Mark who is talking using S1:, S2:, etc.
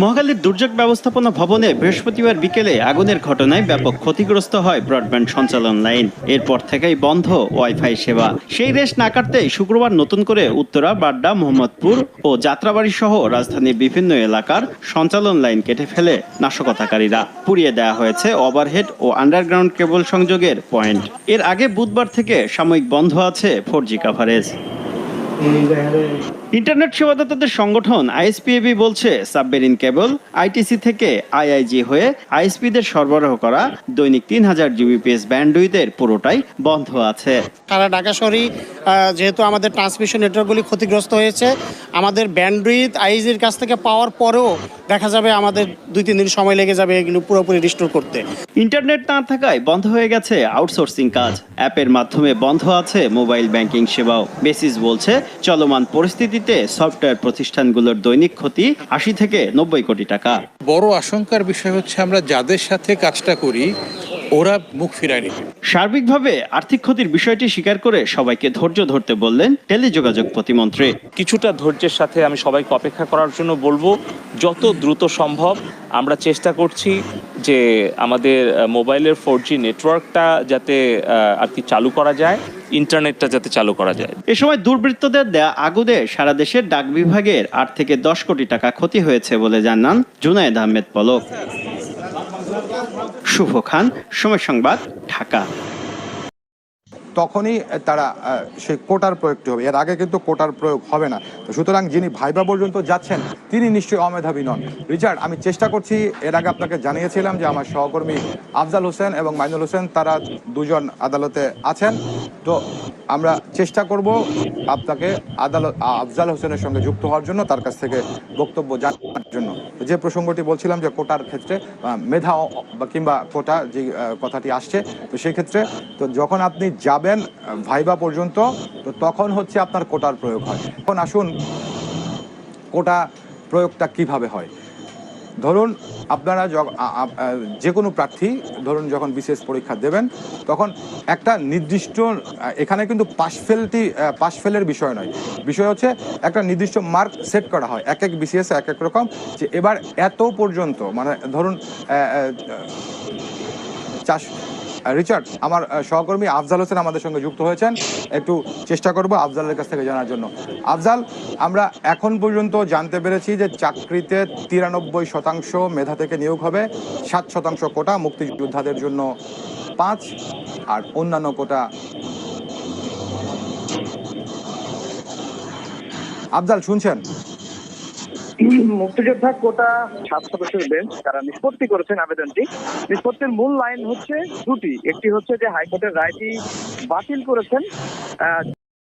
S1: মহাখালীর দুর্যোগ ব্যবস্থাপনা ভবনে বৃহস্পতিবার বিকেলে আগুনের ঘটনায় ব্যাপক ক্ষতিগ্রস্ত হয় ব্রডব্যান্ড সঞ্চালন লাইন। এরপর থেকেই বন্ধ ওয়াইফাই সেবা। সেই রেশ না কাটতেই শুক্রবার নতুন করে উত্তরা, বাড্ডা, মোহাম্মদপুর ও যাত্রাবাড়ি সহ রাজধানীর বিভিন্ন এলাকার সঞ্চালন লাইন কেটে ফেলে নাশকতাকারীরা। পুড়িয়ে দেওয়া হয়েছে ওভারহেড ও আন্ডারগ্রাউন্ড কেবল সংযোগের পয়েন্ট। এর আগে বুধবার থেকে সাময়িক বন্ধ আছে ফোর জি কাভারেজ ইন্টারনেট সেবাদাতাদের সংগঠন আইএসপিএবি বলছে সাবমেরিন কেবল আইটিসি থেকে আইআইজি হয়ে আইএসপিদের সরবরাহ করা দৈনিক তিন হাজার জিবিপিএস ব্যান্ডউইথের পুরোটাই বন্ধ আছে।
S2: সারা ঢাকা শহরই যেহেতু আমাদের ট্রান্সমিশন নেটওয়ার্কগুলি ক্ষতিগ্রস্ত হয়েছে আমাদের ব্যান্ডউইথ আইজির কাছ থেকে পাওয়ার পরেও দেখা যাবে আমাদের দুই তিন দিন সময় লেগে যাবে এগুলো পুরোপুরি রিস্টোর করতে।
S1: ইন্টারনেট না থাকায় বন্ধ হয়ে গেছে আউটসোর্সিং কাজ। অ্যাপের মাধ্যমে বন্ধ আছে মোবাইল ব্যাংকিং সেবাও। বেসিস বলছে চলমান পরিস্থিতিতে সফটওয়্যার প্রতিষ্ঠানগুলোর দৈনিক ক্ষতি আশি থেকে নব্বই কোটি টাকা।
S3: বড় আশঙ্কার বিষয় হচ্ছে আমরা যাদের সাথে কাজটা করি ওরা মুখ ফিরায়নি
S1: সার্বিকভাবে আর্থিক ক্ষতির বিষয়টি স্বীকার করে সবাইকে ধৈর্য ধরতে বললেন টেলিযোগাযোগ প্রতিমন্ত্রী।
S4: কিছুটা ধৈর্যের সাথে আমি সবাইকে অপেক্ষা করার জন্য বলব যত দ্রুত সম্ভব আমরা চেষ্টা করছি যে আমাদের মোবাইলের ফোর জি নেটওয়ার্কটা যাতে আর কি চালু করা যায় ইন্টারনেটটা যাতে চালু করা যায়।
S1: এ সময় দুর্বৃত্তদের দেয়া আগুনে সারা দেশের ডাক বিভাগের আট থেকে দশ কোটি টাকা ক্ষতি হয়েছে বলে জানান জুনায়েদ আহমেদ পলক। শুভ খান, সময় সংবাদ, ঢাকা।
S5: তখনই তারা সেই কোটার প্রয়োগটি হবে। এর আগে কিন্তু কোটার প্রয়োগ হবে না। তো সুতরাং যিনি ভাইবা পর্যন্ত যাচ্ছেন, তিনি নিশ্চয়ই অমেধাবী নন। রিচার্ড, আমি চেষ্টা করছি, এর আগে আপনাকে জানিয়েছিলাম যে আমার সহকর্মী আফজাল হোসেন এবং মাইনুল হোসেন, তারা দুজন আদালতে আছেন। তো আমরা চেষ্টা করব আপনাকে আদালত আফজাল হোসেনের সঙ্গে যুক্ত হওয়ার জন্য, তার কাছ থেকে বক্তব্য জানার জন্য। যে প্রসঙ্গটি বলছিলাম যে কোটার ক্ষেত্রে মেধা কিংবা কোটা যে কথাটি আসছে, তো সেক্ষেত্রে, তো যখন আপনি যাবেন ভাইবা পর্যন্ত, তো তখন হচ্ছে আপনার কোটার প্রয়োগ হয়। এখন আসুন, কোটা প্রয়োগটা কীভাবে হয়? ধরুন আপনারা যে কোনো প্রার্থী ধরুন যখন বিশেষ পরীক্ষা দেবেন, তখন একটা নির্দিষ্ট, এখানে কিন্তু পাশ ফেলটি পাশ ফেলের বিষয় নয়। বিষয় হচ্ছে একটা নির্দিষ্ট মার্ক সেট করা হয়, এক এক বিশেষ, এক এক রকম, যে এবার এত পর্যন্ত মানে ধরুন চাষ রিচার্ড, আমার সহকর্মী আফজাল হোসেন আমাদের সঙ্গে যুক্ত হয়েছেন। একটু চেষ্টা করব আফজালের কাছ থেকে জানার জন্য। আফজাল, আমরা এখন পর্যন্ত জানতে পেরেছি যে চাকরিতে তিরানব্বই শতাংশ মেধা থেকে নিয়োগ হবে, সাত শতাংশ কোটা মুক্তিযোদ্ধাদের জন্য পাঁচ, আর অন্যান্য কোটা আফজাল, শুনছেন?
S6: মুক্তিযোদ্ধা কোটা সাত সদস্যের বেঞ্চ তারা নিষ্পত্তি করেছেন আবেদনটি। নিষ্পত্তির মূল লাইন হচ্ছে দুটি। একটি হচ্ছে যে হাইকোর্টের রায়টি বাতিল করেছেন